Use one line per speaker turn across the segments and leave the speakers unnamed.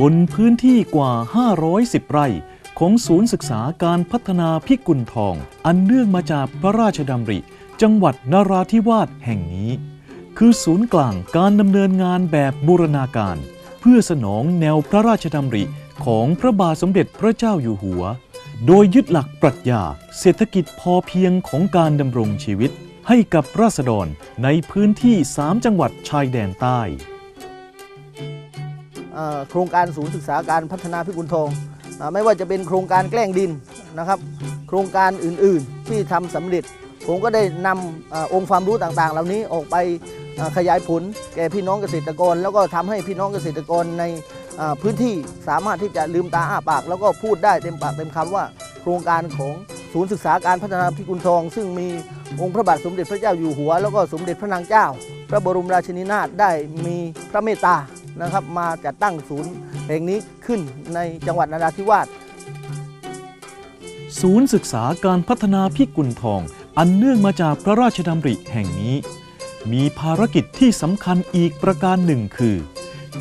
บนพื้นที่กว่า 510 ไร่ ของศูนย์ศึกษาการพัฒนาพิกุลทอง อันเนื่องมาจากพระราชดำริ จังหวัดนราธิวาสแห่งนี้ คือศูนย์กลางการดำเนินงานแบบบูรณาการ เพื่อสนองแนวพระราชดำริของพระบาทสมเด็จพระเจ้าอยู่หัว โดยยึดหลักปรัชญาเศรษฐกิจพอเพียงของการดำรงชีวิต ให้กับราษฎรในพื้นที่ 3 จังหวัดชายแดนใต้
โครงการศูนย์ศึกษาการพัฒนาพิกุลทองอไม่ว่าจะเป็นโครงการแกล้งดินนะครับ โครงการอื่นๆที่ทำสำเร็จ ผมก็ได้นำอาองค์ความรู้ต่างๆ เหล่านี้ออกไปขยายผลแก่พี่น้องเกษตรกร แล้วก็ทำให้พี่น้องเกษตรกรในพื้นที่สามารถที่จะลืมตาอ้าปาก แล้วก็พูดได้เต็มปากเต็มคำว่า โครงการของศูนย์ศึกษาการพัฒนาพิกุลทอง ซึ่งมีองค์พระบาทสมเด็จพระเจ้าอยู่หัว แล้วก็สมเด็จพระนางเจ้า พระบรมราชินีนาถได้มีพระเมตตานะครับ มาจัดตั้งศูนย์แห่งนี้ขึ้นในจังหวัดนราธิวาส
ศูนย์ศึกษาการพัฒนาพิกุลทอง อันเนื่องมาจากพระราชดำริแห่งนี้ มีภารกิจที่สำคัญอีกประการหนึ่งคือ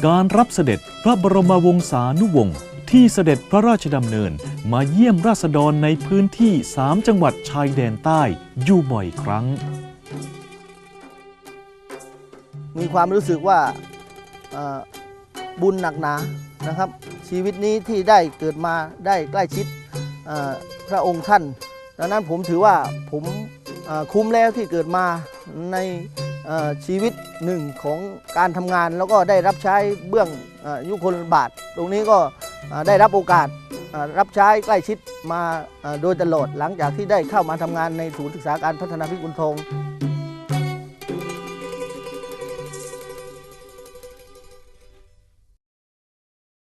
การรับเสด็จพระบรมวงศานุวงศ์ที่เสด็จพระราชดำเนิน มาเยี่ยมราษฎรในพื้นที่ 3 จังหวัดชายแดนใต้อยู่บ่อยครั้ง
มีความรู้สึกว่าเอ่อ บุญหนักหนานะครับ ชีวิตนี้ที่ได้เกิดมาได้ใกล้ชิดพระองค์ท่าน ดังนั้นผมถือว่าผมคุ้มแล้วที่เกิดมาในชีวิตหนึ่งของการทำงาน แล้วก็ได้รับใช้เบื้องอยุคนบาท ตรงนี้ก็ได้รับโอกาสรับใช้ใกล้ชิดมาโดยตลอดหลังจากที่ได้เข้ามาทำงานในศูนย์ศึกษาการพัฒนาพิกุลทอง